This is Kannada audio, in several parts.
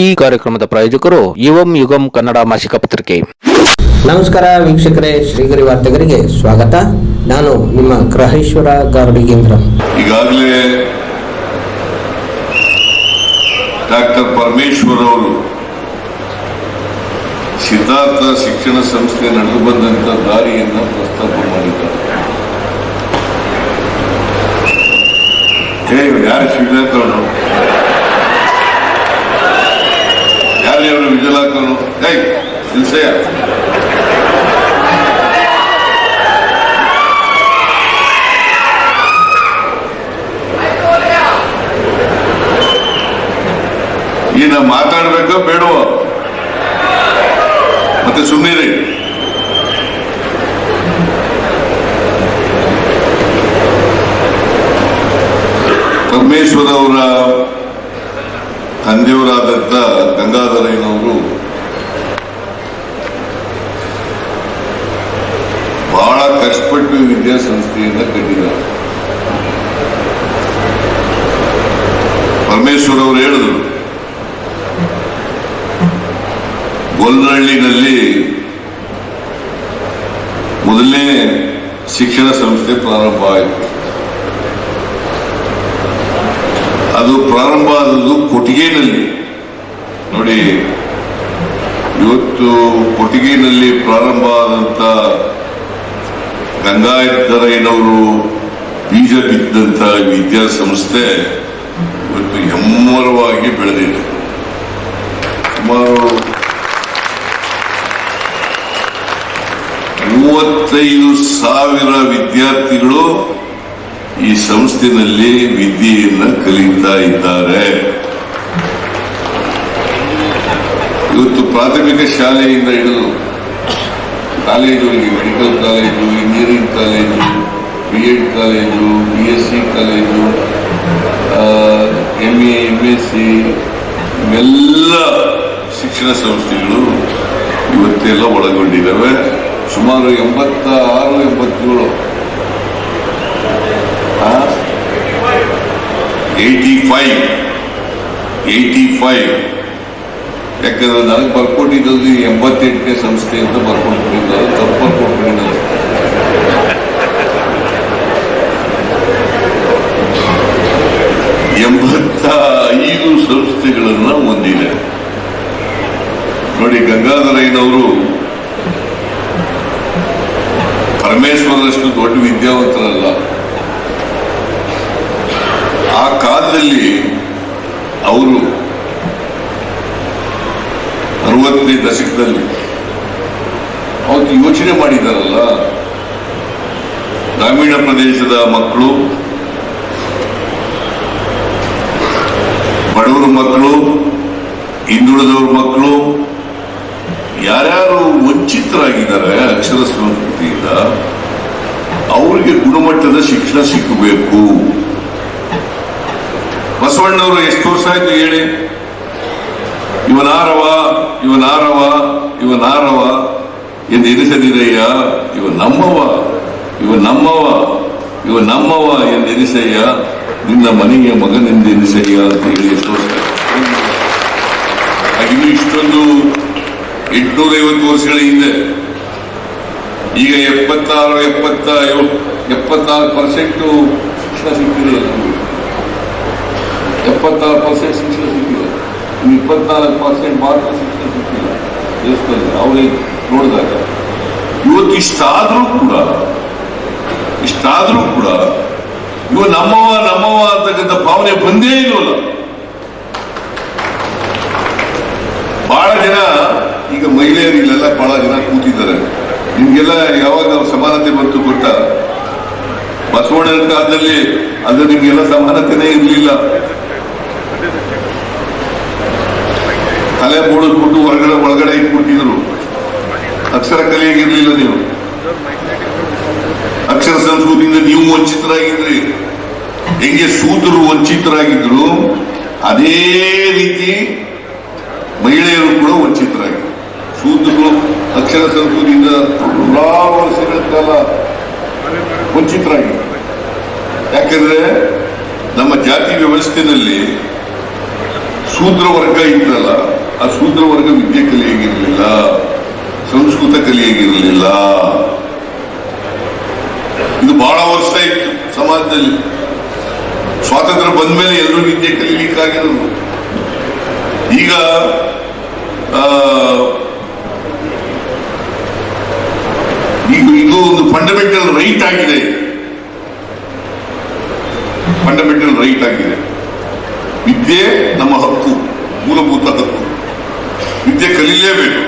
ಈ ಕಾರ್ಯಕ್ರಮದ ಪ್ರಾಯೋಜಕರು ಯುವಂ ಯುಗಂ ಕನ್ನಡ ಮಾಸಿಕ ಪತ್ರಿಕೆ. ನಮಸ್ಕಾರ ವೀಕ್ಷಕರೇ ಶ್ರೀಗರಿ ವಾರ್ತೆಗರಿಗೆ ಸ್ವಾಗತ. ನಾನು ನಿಮ್ಮ ಗ್ರಹೇಶ್ವರ ಗಾರ್ಡಿಗೇಂದ್ರ ಈಗಾಗಲೇ ಡಾಕ್ಟರ್ ಪರಮೇಶ್ವರ್ ಅವರು ಸಿದ್ಧಾರ್ಥ ಶಿಕ್ಷಣ ಸಂಸ್ಥೆ ನಡೆದು ಬಂದಂತ ದಾರಿಯನ್ನು ಪ್ರಸ್ತಾಪ ಮಾಡಿದ್ದಾರೆ. ಯಾರು ಸಿದ್ಧಾರ್ಥ ಅವರು ಹಾಕೋನು. ಕೈ ನಿಲ್ಸಯ್ಯ. ಈಗ ಮಾತಾಡ್ಬೇಕೋ ಬೇಡವೋ? ಮತ್ತೆ ಸುಮ್ಮನೆ ಪರಮೇಶ್ವರ ಅವರ ತಂದೆಯವರಾದಂಥ ಗಂಗಾಧರಯ್ಯನವರು ಬಹಳ ಕಷ್ಟಪಟ್ಟು ವಿದ್ಯಾಸಂಸ್ಥೆಯನ್ನ ಕಟ್ಟಿದ್ದಾರೆ. ಪರಮೇಶ್ವರ್ ಅವರು ಹೇಳಿದರು ಗೊಲ್ಲಹಳ್ಳಿನಲ್ಲಿ ಮೊದಲನೇ ಶಿಕ್ಷಣ ಸಂಸ್ಥೆ ಪ್ರಾರಂಭ ಆಯಿತು. ಅದು ಪ್ರಾರಂಭ ಆದದ್ದು ಕೊಟ್ಟಿಗೆನಲ್ಲಿ. ನೋಡಿ, ಇವತ್ತು ಕೊಟ್ಟಿಗೆನಲ್ಲಿ ಪ್ರಾರಂಭ ಆದಂತ ಗಂಗಾಧರಯ್ಯನವರು ಬೀಜ ಬಿದ್ದಂತ ವಿದ್ಯಾಸಂಸ್ಥೆ ಇವತ್ತು ಹೆಮ್ಮರವಾಗಿ ಬೆಳೆದಿದೆ. ಸುಮಾರು ಮೂವತ್ತೈದು ಸಾವಿರ ವಿದ್ಯಾರ್ಥಿಗಳು ಈ ಸಂಸ್ಥೆನಲ್ಲಿ ವಿದ್ಯೆಯನ್ನ ಕಲಿತಾ ಇದ್ದಾರೆ. ಇವತ್ತು ಪ್ರಾಥಮಿಕ ಶಾಲೆಯಿಂದ ಹಿಡಿದು ಕಾಲೇಜುಗಳಿಗೆ medical college, engineering college B Ed college B S C college M A M S C ಇವೆಲ್ಲ ಶಿಕ್ಷಣ ಸಂಸ್ಥೆಗಳು ಇವತ್ತೆಲ್ಲ ಒಳಗೊಂಡಿದ್ದಾವೆ. ಸುಮಾರು ಎಂಬತ್ತ ಆರು ಎಂಬತ್ತೇಳು ಏಯ್ಟಿ ಫೈವ್ ಏಯ್ಟಿ ಫೈವ್ ಯಾಕಂದ್ರೆ ನನಗೆ ಬರ್ಕೊಟ್ಟಿದ್ದು ಎಂಬತ್ತೆಂಟನೇ ಸಂಸ್ಥೆ ಅಂತ ಬರ್ಕೊಂಡಿದ್ದಾರೆ ತಪ್ಪು ಬರ್ಕೊಟ್ಟಿದ್ದಾರೆ ಎಂಬತ್ತ ಐದು ಸಂಸ್ಥೆಗಳನ್ನ ಹೊಂದಿದೆ. ನೋಡಿ, ಗಂಗಾಧರಯ್ಯನವರು ಪರಮೇಶ್ವರಷ್ಟು ದೊಡ್ಡ ವಿದ್ಯಾವಂತರಲ್ಲ ಆ ಕಾಲದಲ್ಲಿ ಅವರು ದಶಕದಲ್ಲಿ ಅವತ್ತು ಯೋಚನೆ ಮಾಡಿದಾರಲ್ಲ ಗ್ರಾಮೀಣ ಪ್ರದೇಶದ ಮಕ್ಕಳು, ಬಡವರ ಮಕ್ಕಳು, ಹಿಂದುಳಿದವ್ರ ಮಕ್ಕಳು, ಯಾರ್ಯಾರು ವಂಚಿತರಾಗಿದ್ದಾರೆ ಅಕ್ಷರ ಸಂಸ್ಕೃತಿಯಿಂದ, ಅವರಿಗೆ ಗುಣಮಟ್ಟದ ಶಿಕ್ಷಣ ಸಿಕ್ಕಬೇಕು. ಬಸವಣ್ಣವರು ಎಷ್ಟು ವರ್ಷ ಆಯ್ತು ಹೇಳಿ? ಇವನಾರವ ಇವನಾರವ ಇವನಾರವ ಎಂದು ಎನಿಸದಿರಯ್ಯ, ಇವ ನಮ್ಮವ ಇವ ನಮ್ಮವ ಇವ ನಮ್ಮವ ಎಂದು ಎನಿಸಯ್ಯ, ನಿನ್ನ ಮನೆಯ ಮಗನೆಂದು ಎನಿಸಯ್ಯ ಅಂತ ಹೇಳಿ? ಹಾಗಿನ್ನೂ ಇಷ್ಟೊಂದು ಎಂಟುನೂರೈವತ್ತು ವರ್ಷಗಳ ಹಿಂದೆ, ಈಗ ಎಪ್ಪತ್ತಾರು, ಎಪ್ಪತ್ತ, ಎಪ್ಪತ್ತಾರು ಪರ್ಸೆಂಟ್ ಶಿಕ್ಷಣ ಸಿಕ್ಕಿದೆ. ಎಪ್ಪತ್ತಾರು ಪರ್ಸೆಂಟ್ ಶಿಕ್ಷಣ ಇನ್ನು ಇಪ್ಪತ್ನಾಲ್ಕು ಪರ್ಸೆಂಟ್ ಮಾತ್ರ ಶಿಕ್ಷಣ ಸಿಕ್ಕಿಲ್ಲ ದೇಶದಲ್ಲಿ ಅವರೇ ನೋಡಿದಾಗ ಇವತ್ತು ಇಷ್ಟಾದರೂ ಕೂಡ ಇಷ್ಟಾದರೂ ಕೂಡ ಇವ ನಮ್ಮವ ನಮ್ಮವ ಅಂತಕ್ಕಂಥ ಭಾವನೆ ಬಂದೇ ಇಲ್ವಲ್ಲ. ಬಹಳ ಜನ ಈಗ ಮಹಿಳೆಯರು ಇಲ್ಲೆಲ್ಲ ಬಹಳ ಜನ ಕೂತಿದ್ದಾರೆ. ನಿಮ್ಗೆಲ್ಲ ಯಾವಾಗ ಸಮಾನತೆ ಬಂತು ಗೊತ್ತಾ? ಬಸವಣ್ಣನ ಕಾಲದಲ್ಲಿ ಅದು ನಿಮ್ಗೆಲ್ಲ ಸಮಾನತೆನೇ ಇರಲಿಲ್ಲ. ತಲೆ ಮೂಡಿಸ್ಬಿಟ್ಟು ಹೊರಗಡೆ ಒಳಗಡೆ ಇಟ್ಬಿಟ್ಟಿದ್ರು. ಅಕ್ಷರ ಕಲಿಯಾಗಿರ್ಲಿಲ್ಲ ನೀವು. ಅಕ್ಷರ ಸಂಸ್ಕೃತಿಯಿಂದ ನೀವು ವಂಚಿತರಾಗಿದ್ರಿ. ಹೆಂಗೆ ಶೂದ್ರರು ವಂಚಿತರಾಗಿದ್ರು, ಅದೇ ರೀತಿ ಮಹಿಳೆಯರು ಕೂಡ ವಂಚಿತರಾಗಿದ್ರು. ಶೂದ್ರರು ಅಕ್ಷರ ಸಂಸ್ಕೃತಿಯಿಂದ ನೂರಾರು ವರ್ಷಗಳ ಕಾಲ ವಂಚಿತರಾಗಿದ್ರು. ಯಾಕಂದ್ರೆ ನಮ್ಮ ಜಾತಿ ವ್ಯವಸ್ಥೆಯಲ್ಲಿ ಶೂದ್ರ ವರ್ಗ ಇತ್ತಲ್ಲ ಆ ಶೂದ್ರ ವರ್ಗ ವಿದ್ಯೆ ಕಲಿಯಾಗಿರಲಿಲ್ಲ ಸಂಸ್ಕೃತ ಕಲಿಯಾಗಿರಲಿಲ್ಲ ಇದು ಬಹಳ ವರ್ಷ ಇತ್ತು ಸಮಾಜದಲ್ಲಿ. ಸ್ವಾತಂತ್ರ್ಯ ಬಂದ ಮೇಲೆ ಎಲ್ಲರೂ ವಿದ್ಯೆ ಕಲಿಯಲಿಕ್ಕಾಗಿರೋದು ಈಗ ಆ, ಈಗ ಇದು ಒಂದು ಫಂಡಮೆಂಟಲ್ ರೈಟ್ ಆಗಿದೆ ಫಂಡಮೆಂಟಲ್ ರೈಟ್ ಆಗಿದೆ ವಿದ್ಯೆ ನಮ್ಮ ಹಕ್ಕು ಮೂಲಭೂತ ಹಕ್ಕು ವಿದ್ಯೆ ಕಲೀಲೇಬೇಕು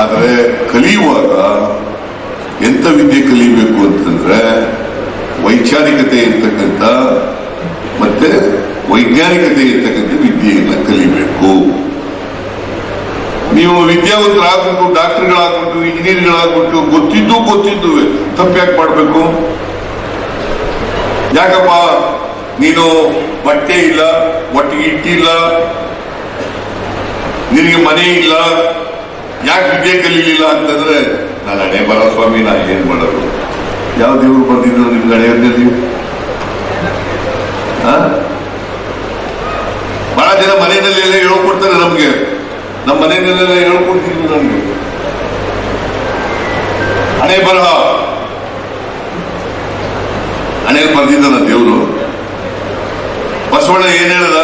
ಆದರೆ ಕಲಿಯುವಾಗ ಎಂತ ವಿದ್ಯೆ ಕಲಿಬೇಕು ಅಂತಂದ್ರೆ ವೈಚಾರಿಕತೆ ಇರ್ತಕ್ಕಂಥ ಮತ್ತೆ ವೈಜ್ಞಾನಿಕತೆ ಇರ್ತಕ್ಕಂಥ ವಿದ್ಯೆಯನ್ನ ಕಲಿಬೇಕು. ನೀವು ವಿದ್ಯಾವಂತರಾಗ್ಬಿಟ್ಟು ಡಾಕ್ಟರ್ಗಳಾಗ್ಬಿಟ್ಟು ಇಂಜಿನಿಯರ್ಗಳಾಗ್ಬಿಟ್ಟು ಗೊತ್ತಿದ್ದು ಗೊತ್ತಿದ್ದು ತಪ್ಪ್ಯಾಕೆ ಮಾಡಬೇಕು? ಯಾಕಪ್ಪ ನೀನು ಬಟ್ಟೆ ಇಲ್ಲ, ಒಟ್ಟಿಗೆ ಇಟ್ಟಿಲ್ಲ, ನಿನಗೆ ಮನೆ ಇಲ್ಲ ಯಾಕೆ ವಿದ್ಯೆ ಕಲೀಲಿಲ್ಲ ಅಂತಂದ್ರೆ, ನಾನು ಹಣೆ ಬರ ಸ್ವಾಮಿ ನಾ ಏನ್ ಮಾಡೋದು? ಯಾವ ದೇವರು ಬರ್ತಿದ್ರು ನಿಮ್ಗೆ ಹಣೆಯಲ್ಲಿ ಬಹಳ ಜನ ಮನೆಯಲ್ಲಿ ಎಲ್ಲ ಹೇಳ್ಕೊಡ್ತಾರೆ ನಮ್ಗೆ. ನಮ್ಮ ಮನೆಯಲ್ಲೆಲ್ಲ ಹೇಳ್ಕೊಡ್ತಿದ್ರು ನಮ್ಗೆ. ಹಣೆ ಬರಹ ಹಣೆಯಲ್ಲಿ ಬರ್ತಿದ್ದಲ್ಲ ದೇವರು. ಬಸವಣ್ಣ ಏನ್ ಹೇಳದ?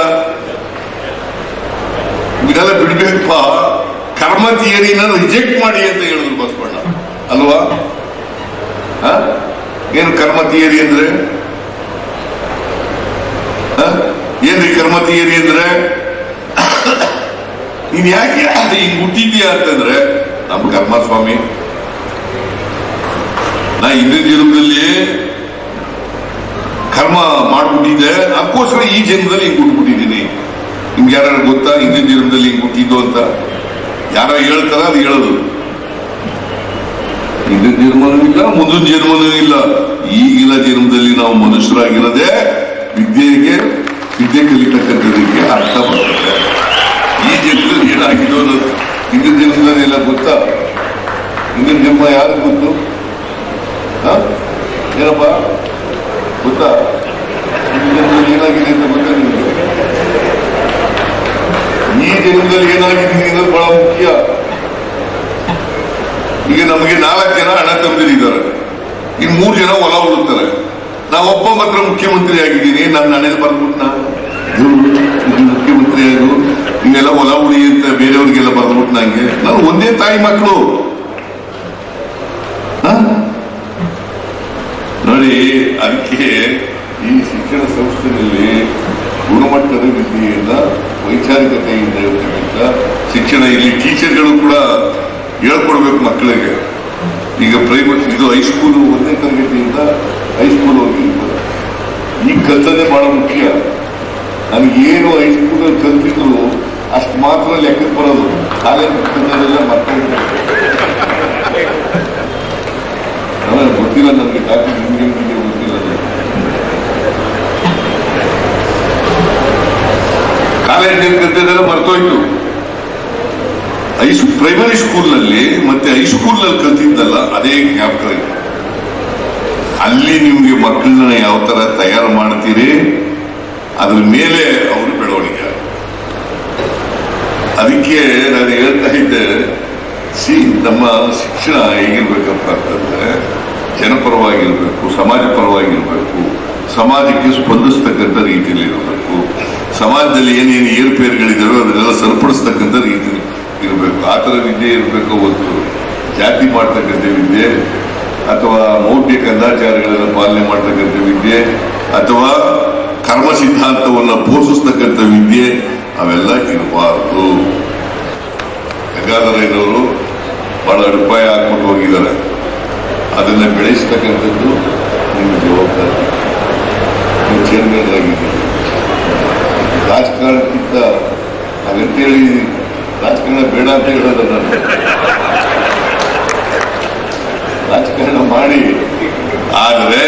ಇದೆಲ್ಲ ಬಿಡ್ಬೇಕಪ್ಪ. ಕರ್ಮ ಥಿಯರಿನ ರಿಜೆಕ್ಟ್ ಮಾಡಿ ಅಂತ ಹೇಳಿದ್ರು ಬಸವಣ್ಣ ಅಲ್ವಾ? ಏನು ಕರ್ಮ ಥಿಯರಿ ಅಂದ್ರೆ? ಏನ್ರಿ ಕರ್ಮ ಥಿಯರಿ ಅಂದ್ರೆ? ನೀನ್ ಯಾಕೆ ಹಿಂಗ್ ಹುಟ್ಟಿದ್ಯಾ ಅಂತಂದ್ರೆ ನಮ್ಮ ಕರ್ಮ ಸ್ವಾಮಿ ನಾ ಹಿಂದಿನ ಜನ್ಮದಲ್ಲಿ ಕರ್ಮ ಮಾಡ್ಬಿಟ್ಟಿದ್ದೆ, ಅದಕ್ಕೋಸ್ಕರ ಈ ಜನ್ಮದಲ್ಲಿ ಹಿಂಗ್ ಹುಟ್ಬಿಟ್ಟಿದ್ದೀನಿ ನಿಮ್ಗೆ ಯಾರು ಗೊತ್ತಾ? ಹಿಂದಿನ ಜನ್ಮದಲ್ಲಿ ಹಿಂಗ್ ಹುಟ್ಟಿದ್ದು ಅಂತ. ಯಾರೋ ಹೇಳ್ತಾರ ಅದು ಹೇಳೋದು. ಇದು ಜನ್ಮನೂ ಇಲ್ಲ ಮುಂದಿನ ಜನ್ಮನೂ ಇಲ್ಲ ಈಗಿನ ಜನ್ಮದಲ್ಲಿ ನಾವು ಮನುಷ್ಯರಾಗಿರೋದೇ ವಿದ್ಯೆಗೆ, ವಿದ್ಯೆ ಕಲಿತಕ್ಕಂಥದಕ್ಕೆ ಅರ್ಥ ಬರ್ತದೆ. ಈ ಜನ್ಮದಲ್ಲಿ ಏನಾಗಿದೋ ಅನ್ನೋದು ಹಿಂದಿನ ಜನ್ಮದಲ್ಲಿ ಎಲ್ಲ ಗೊತ್ತಾ? ಹಿಂದಿನ ಜನ್ಮ ಯಾರು ಗೊತ್ತು? ಏನಪ್ಪ? ಗೊತ್ತಾ? ಹಿಂದಿನ ಜನ್ಮದಲ್ಲಿ ಏನಾಗಿದೆ ಅಂತ ಗೊತ್ತಾ ಈ ಜನ್ಮದಲ್ಲಿ ಏನಾಗಿದ್ದೀನಿ ಅನ್ನೋದು ಬಹಳ ಮುಖ್ಯ. ಈಗ ನಮಗೆ ನಾಲ್ಕು ಜನ ಹಣ ತಂದಿದ್ದಾರೆ ಇನ್ ಮೂರು ಜನ ಹೊಲ ಉಳುತ್ತಾರೆ ನಾವೊಬ್ಬ ಮಾತ್ರ ಮುಖ್ಯಮಂತ್ರಿ ಆಗಿದ್ದೀನಿ. ನನ್ನ ಹಣೆಯಲ್ಲಿ ಬರ್ಬಿಟ್ಟು ನಾನು. ಮುಖ್ಯಮಂತ್ರಿ ಆಗು ಇನ್ನೆಲ್ಲ ಹೊಲ ಉಳಿ ಅಂತ ಬೇರೆಯವ್ರಿಗೆಲ್ಲ ಬರ್ಬಿಟ್ಟು ನಂಗೆ. ನಾನು ಒಂದೇ ತಾಯಿ ಮಕ್ಕಳು. ನೋಡಿ, ಅದಕ್ಕೆ ಈ ಶಿಕ್ಷಣ ಸಂಸ್ಥೆಯಲ್ಲಿ ಗುಣಮಟ್ಟದ ವಿದ್ಯೆಯನ್ನ ವೈಚಾರಿಕತೆಯಿಂದ ಇರ್ತಕ್ಕಂಥ ಶಿಕ್ಷಣ ಇಲ್ಲಿ ಟೀಚರ್ಗಳು ಕೂಡ ಹೇಳ್ಕೊಡ್ಬೇಕು ಮಕ್ಕಳಿಗೆ. ಈಗ ಪ್ರೈವೇಟ್ ಇದು ಹೈಸ್ಕೂಲು ಒಂದನೇ ತರಗತಿಯಿಂದ ಹೈಸ್ಕೂಲ್ ಹೋಗಿ ಈಗ ಕಲ್ತದೇ ಬಹಳ ಮುಖ್ಯ. ನನಗೇನು ಹೈಸ್ಕೂಲಲ್ಲಿ ಕಲ್ತಿದ್ರು ಅಷ್ಟು ಮಾತ್ರ ಲೆಕ್ಕಕ್ಕೆ ಬರೋದು. ಕಾಲೇಜ್ ಕಲ್ತದೆಲ್ಲ ಮಕ್ಕಳು ಗೊತ್ತಿಲ್ಲ ನನಗೆ ಡಾಕ್ಟರ್ ನಿಮಗೆ ಗೊತ್ತಿಲ್ಲ ನನಗೆ. ಕಾಲೇಜಿನಲ್ಲಿ ಕಲ್ತಿದ್ದೆಲ್ಲ ಮರ್ತೋಯ್ತು. ಹೈಸ್ ಪ್ರೈಮರಿ ಸ್ಕೂಲ್ನಲ್ಲಿ ಮತ್ತೆ ಹೈಸ್ಕೂಲ್ನಲ್ಲಿ ಕಲ್ತಿದ್ದಲ್ಲ ಅದೇ ಜ್ಞಾಪಕ ಅಲ್ಲಿ ನಿಮ್ಗೆ ಮಕ್ಕಳನ್ನ ಯಾವ ತರ ತಯಾರು ಮಾಡ್ತೀರಿ, ಅದ್ರ ಮೇಲೆ ಅವರು ಬೆಳವಣಿಗೆ. ಅದಕ್ಕೆ ನಾನು ಹೇಳ್ತಾ ಇದ್ದೆ, ಸಿ, ನಮ್ಮ ಶಿಕ್ಷಣ ಹೇಗಿರ್ಬೇಕಪ್ಪ ಅಂತಂದ್ರೆ ಜನಪರವಾಗಿರ್ಬೇಕು, ಸಮಾಜ ಪರವಾಗಿರ್ಬೇಕು, ಸಮಾಜಕ್ಕೆ ಸ್ಪಂದಿಸ್ತಕ್ಕಂಥ ರೀತಿಯಲ್ಲಿ ಇರಬೇಕು ಸಮಾಜದಲ್ಲಿ ಏನೇನು ಏರುಪೇರುಗಳಿದ್ದಾವೆ ಅದನ್ನೆಲ್ಲ ಸರಿಪಡಿಸ್ತಕ್ಕಂಥ ರೀತಿ ಇರಬೇಕು. ಆ ಥರ ವಿದ್ಯೆ ಇರಬೇಕು ಒಂದು ಜಾತಿ ಮಾಡ್ತಕ್ಕಂಥ ವಿದ್ಯೆ, ಅಥವಾ ಮೌಢ್ಯ ಕಂದಾಚಾರಗಳನ್ನು ಪಾಲನೆ ಮಾಡ್ತಕ್ಕಂಥ ವಿದ್ಯೆ, ಅಥವಾ ಕರ್ಮ ಸಿದ್ಧಾಂತವನ್ನು ಪೋಷಿಸ್ತಕ್ಕಂಥ ವಿದ್ಯೆ, ಅವೆಲ್ಲ ಇರಬಾರದು. ಗಂಗಾಧರಯ್ಯನವರು ಬಹಳ ಅಡಿಪಾಯ ಹಾಕ್ಬಿಟ್ಟು ಹೋಗಿದ್ದಾರೆ. ಅದನ್ನು ಬೆಳೆಸ್ತಕ್ಕಂಥದ್ದು ನಿಮ್ಮ ಜವಾಬ್ದಾರಿ. ನೀವು ಚೇರ್ಮನ್ ಆಗಿದ್ದೀರಿ ರಾಜಕಾರಣಕ್ಕಿಂತ ಹಾಗಂತೇಳಿ ರಾಜಕಾರಣ ಬೇಡ ಅಂತ ಹೇಳೋದು ನಾನು. ರಾಜಕಾರಣ ಮಾಡಿ. ಆದರೆ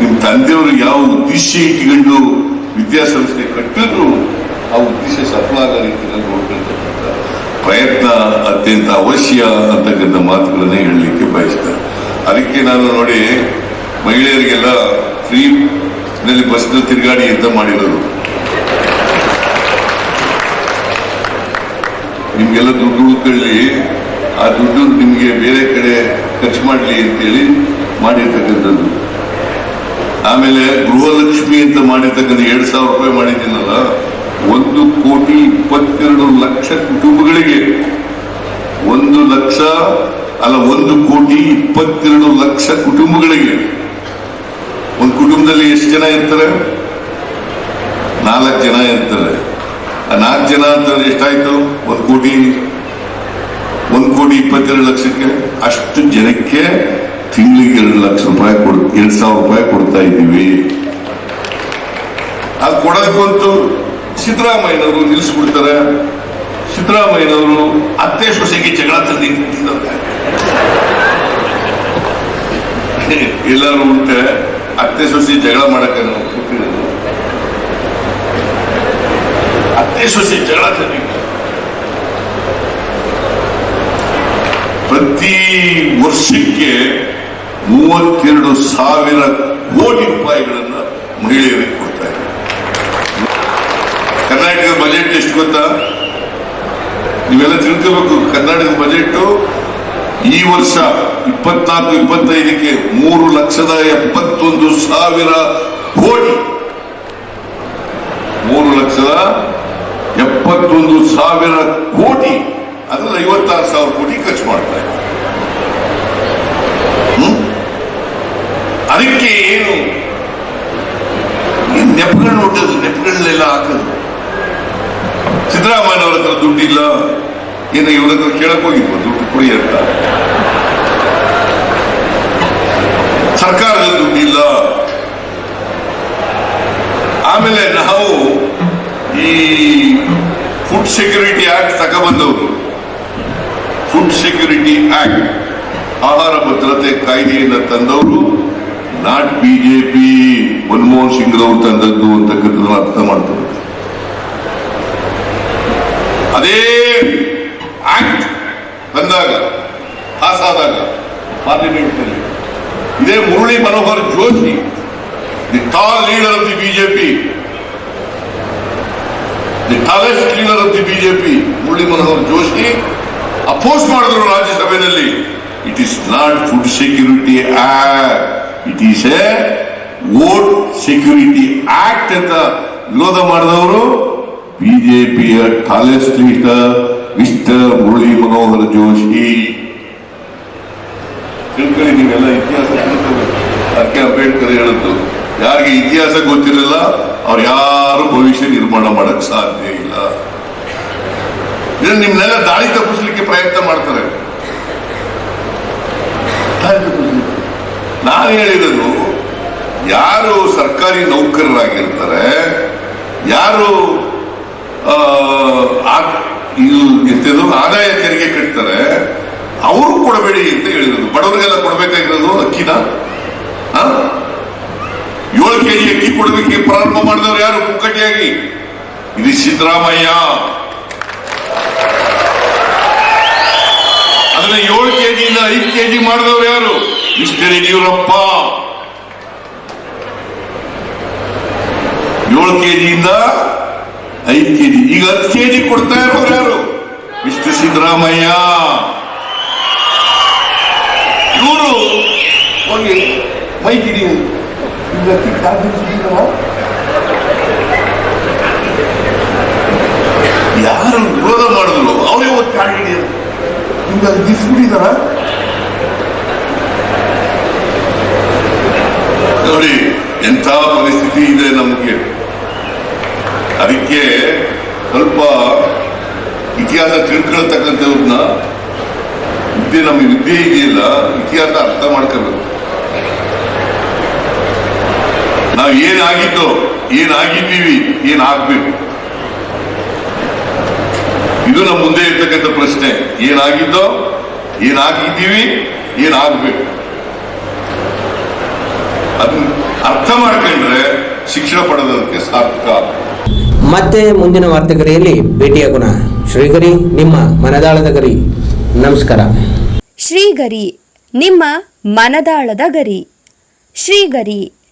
ನಿಮ್ಮ ತಂದೆಯವರು ಯಾವ ಉದ್ದೇಶ ಇಟ್ಕೊಂಡು ವಿದ್ಯಾಸಂಸ್ಥೆ ಕಟ್ಟಿದ್ರು, ಆ ಉದ್ದೇಶ ಸಫಲ ಆಗ ರೀತಿಯಲ್ಲಿ ನೋಡ್ಕೊಳ್ತಕ್ಕಂಥ ಪ್ರಯತ್ನ ಅತ್ಯಂತ ಅವಶ್ಯ ಅಂತಕ್ಕಂಥ ಮಾತುಗಳನ್ನೇ ಹೇಳಲಿಕ್ಕೆ ಬಯಸ್ತಾರೆ. ಅದಕ್ಕೆ ನಾನು ನೋಡಿ, ಮಹಿಳೆಯರಿಗೆಲ್ಲ ಫ್ರೀ ಬಸ್ನಲ್ಲಿ ತಿರುಗಾಡಿ ಅಂತ ಮಾಡಿರೋದು ನಿಮ್ಗೆಲ್ಲ ದುಡ್ಡು ಉಳ್ಕೊಳ್ಳಿ. ಆ ದುಡ್ಡು ನಿಮಗೆ ಬೇರೆ ಕಡೆ ಖರ್ಚು ಮಾಡಲಿ ಅಂತೇಳಿ ಮಾಡಿರ್ತಕ್ಕಂಥದ್ದು. ಆಮೇಲೆ ಗೃಹಲಕ್ಷ್ಮಿ ಅಂತ ಮಾಡಿರ್ತಕ್ಕಂಥ ಎರಡು ಸಾವಿರ ರೂಪಾಯಿ ಮಾಡಿದ್ದೀನಲ್ಲ, ಒಂದು ಕೋಟಿ ಇಪ್ಪತ್ತೆರಡು ಲಕ್ಷ ಕುಟುಂಬಗಳಿಗೆ. ಒಂದು ಲಕ್ಷ ಅಲ್ಲ, ಒಂದು ಕೋಟಿ ಇಪ್ಪತ್ತೆರಡು ಲಕ್ಷ ಕುಟುಂಬಗಳಿಗೆ. ಒಂದು ಕುಟುಂಬದಲ್ಲಿ ಎಷ್ಟು ಜನ ಇರ್ತಾರೆ? ನಾಲ್ಕು ಜನ ಇರ್ತಾರೆ. ನಾಲ್ಕು ಜನ ಅಂತಂದ್ರೆ ಎಷ್ಟಾಯ್ತು? ಒಂದು ಕೋಟಿ ಒಂದು ಕೋಟಿ ಇಪ್ಪತ್ತೆರಡು ಲಕ್ಷಕ್ಕೆ ಅಷ್ಟು ಜನಕ್ಕೆ ತಿಂಗಳಿಗೆ ಎರಡು ಲಕ್ಷ ರೂಪಾಯಿ ಕೊಡ್, ಎರಡು ಸಾವಿರ ರೂಪಾಯಿ ಕೊಡ್ತಾ ಇದ್ದೀವಿ. ಅದು ಕೊಡೋದಕ್ಕಂತೂ ಸಿದ್ದರಾಮಯ್ಯನವರು ನಿಲ್ಲಿಸ್ಬಿಡ್ತಾರೆ. ಸಿದ್ದರಾಮಯ್ಯನವರು ಅತ್ತೆ ಸೊಸೆಗೆ ಜಗಳ ತಂದಿ ಎಲ್ಲರೂ ಉಂಟೆ. ಅತ್ತೆ ಸೊಸೆ ಜಗಳ ಮಾಡಕ್ಕೆ ನಾವು ಕೂತಿರೋದು ಅತ್ತೆ ಸೊಸೆ ಜಗಳ ಪ್ರತಿ ವರ್ಷಕ್ಕೆ ಮೂವತ್ತೆರಡು ಸಾವಿರ ಕೋಟಿ ರೂಪಾಯಿಗಳನ್ನ ಮಹಿಳೆಯರಿಗೆ ಕೊಡ್ತಾ ಇದೆ ಕರ್ನಾಟಕದ ಬಜೆಟ್ ಎಷ್ಟು ಗೊತ್ತಾ? ನೀವೆಲ್ಲ ತಿಳ್ಕೋಬೇಕು, ಕರ್ನಾಟಕದ ಬಜೆಟ್ ಈ ವರ್ಷ ಇಪ್ಪತ್ನಾಲ್ಕು, ಇಪ್ಪತ್ತೈದಕ್ಕೆ ಮೂರು ಲಕ್ಷದ ಎಪ್ಪತ್ತೊಂದು ಸಾವಿರ ಕೋಟಿ. ಮೂರು ಲಕ್ಷದ ಎಪ್ಪತ್ತೊಂದು ಸಾವಿರ ಕೋಟಿ ಅಂದ್ರೆ ಐವತ್ತಾರು ಸಾವಿರ ಕೋಟಿ ಖರ್ಚು ಮಾಡ್ತಾ ಇದ್ದಾರೆ. ಹ್ಮ್? ಅದಕ್ಕೆ ಏನು? ಈ ನೆಪಗಳನ್ನ ಹೊಟ್ಟದು ನೆಪಗಳನ್ನೆಲ್ಲ ಹಾಕೋದು. ಸಿದ್ದರಾಮಯ್ಯನವ್ರ ಹತ್ರ ದುಡ್ಡಿಲ್ಲ, ಏನ ಇವ್ರ ಹತ್ರ ಕೇಳಕ್ ಹೋಗಿದ್ವು? ದುಡ್ಡು ಕೊಡಿ ಅಂತ. ಸರ್ಕಾರದ ದುಡ್ಡಿಲ್ಲ. ಆಮೇಲೆ ನಾವು ಈ ಫುಡ್ ಸೆಕ್ಯೂರಿಟಿ ಆಕ್ಟ್ ತಗೊಬಂದವರು. ಫುಡ್ ಸೆಕ್ಯೂರಿಟಿ ಆಕ್ಟ್ ಆಹಾರ ಭದ್ರತೆ ಕಾಯ್ದೆಯನ್ನು ತಂದವರು ನಾಟ್ ಬಿಜೆಪಿ ಮನಮೋಹನ್ ಸಿಂಗ್ ರವರು ತಂದದ್ದು ಅಂತಕ್ಕಂಥದ್ದು ಅರ್ಥ ಮಾಡ್ತಾರೆ ಅದೇ ಆಕ್ಟ್ ಬಂದಾಗ, ಪಾಸಾದಾಗ ಆದಾಗ ಪಾರ್ಲಿಮೆಂಟ್ನಲ್ಲಿ ಇದೇ Murali Manohar Joshi the tall leader of the BJP the tallest cleaner of the BJP Murali Manohar Joshi oppose ಮಾಡಿದ್ರು ರಾಜ್ಯಸಭೆಯಲ್ಲಿ. It is not food security act it is a vote security act ಅಂತ ವಿರೋಧ ಮಾಡಿದವರು ಬಿಜೆಪಿಯ college leader mister Murali Manohar Joshi ತಿಳ್ಕೊಳ್ಳಿ ನೀವೆಲ್ಲ ಇತಿಹಾಸ ಅದಕ್ಕೆ ಅಂಬೇಡ್ಕರ್ ಹೇಳಿದ್ದು ಯಾರಿಗೆ ಇತಿಹಾಸ ಗೊತ್ತಿರಲಿಲ್ಲ? ಅವ್ರು ಯಾರು ಭವಿಷ್ಯ ನಿರ್ಮಾಣ ಮಾಡಕ್ ಸಾಧ್ಯ ಇಲ್ಲ ನಿಮ್ನೆಲ್ಲ ದಾಳಿ ತಪ್ಪಿಸ್ಲಿಕ್ಕೆ ಪ್ರಯತ್ನ ಮಾಡ್ತಾರೆ. ನಾನು ಹೇಳಿರೋದು, ಯಾರು ಸರ್ಕಾರಿ ನೌಕರರಾಗಿರ್ತಾರೆ, ಯಾರು ಇದು ಆದಾಯ ತೆರಿಗೆ ಕಟ್ತಾರೆ, ಅವರು ಕೊಡಬೇಡಿ ಅಂತ ಹೇಳಿರೋದು ಬಡವರಿಗೆಲ್ಲ ಕೊಡಬೇಕಾಗಿರೋದು ಅಕ್ಕಿನ? ಏಳು ಕೆಜಿ ಅಕ್ಕಿ ಕೊಡೋದಕ್ಕೆ ಪ್ರಾರಂಭ ಮಾಡಿದವರು ಯಾರು? ಮುಕ್ಕಟ್ಟಿಯಾಗಿ. ಇದು ಸಿದ್ದರಾಮಯ್ಯ. ಅದನ್ನ ಏಳು ಇಂದ ಐದು ಕೆಜಿ ಮಾಡಿದವರು ಯಾರು? ಮಿಸ್ಟರ್ ಯಡಿಯೂರಪ್ಪ. ಏಳು ಇಂದ ಐದು ಕೆಜಿ. ಈಗ ಹತ್ತು ಕೆಜಿ ಕೊಡ್ತಾ ಇರೋರು ಯಾರು? ಇಷ್ಟು ಸಿದ್ದರಾಮಯ್ಯ. ಇವರು ಹೋಗಿ ಮೈಕಿಡಿ ಯಾರು ವಿರೋಧ ಮಾಡಿದ್ರು? ಅವರೇ ಒಂದು ಕಾಡಿ ನಿಮ್ಗೆ ಅದು ಗಿಸ್ಬಿಟ್ಟಿದಾರ ನೋಡಿ ಎಂಥ ಪರಿಸ್ಥಿತಿ ಇದೆ ನಮಗೆ. ಅದಕ್ಕೆ ಸ್ವಲ್ಪ ಇತಿಹಾಸ ತಿಳ್ಕೊಳ್ತಕ್ಕಂಥವ್ರನ್ನ ವಿದ್ಯೆ ನಮಗೆ ವಿದ್ಯೆ ಇದೆಯಲ್ಲ ಇತಿಹಾಸ ಅರ್ಥ ಮಾಡ್ಕೋಬೇಕು. ನಾವು ಏನಾಗಿದ್ದೋ ಏನಾಗಿದ್ದೀವಿ ಏನಾಗ್ಬೇಕು? ಇದು ನಮ್ಮ ಮುಂದೆ ಇರ್ತಕ್ಕಂಥ ಪ್ರಶ್ನೆ. ಏನಾಗಿದ್ದೋ ಏನಾಗಿದ್ದೀವಿ ಏನಾಗ್ಬೇಕು? ಅದನ್ನ ಅರ್ಥ ಮಾಡ್ಕೊಂಡ್ರೆ ಶಿಕ್ಷಣ ಪಡೆದದಕ್ಕೆ ಸಾರ್ಥಕ ಮತ್ತೆ ಮುಂದಿನ ವಾರ್ತೆಗರಿಯಲ್ಲಿ ಭೇಟಿಯಾಗೋಣ. ಶ್ರೀಗರಿ ನಿಮ್ಮ ಮನದಾಳದ ಗರಿ. ನಮಸ್ಕಾರ. ಶ್ರೀಗರಿ ನಿಮ್ಮ ಮನದಾಳದ ಗರಿ. ಶ್ರೀಗರಿ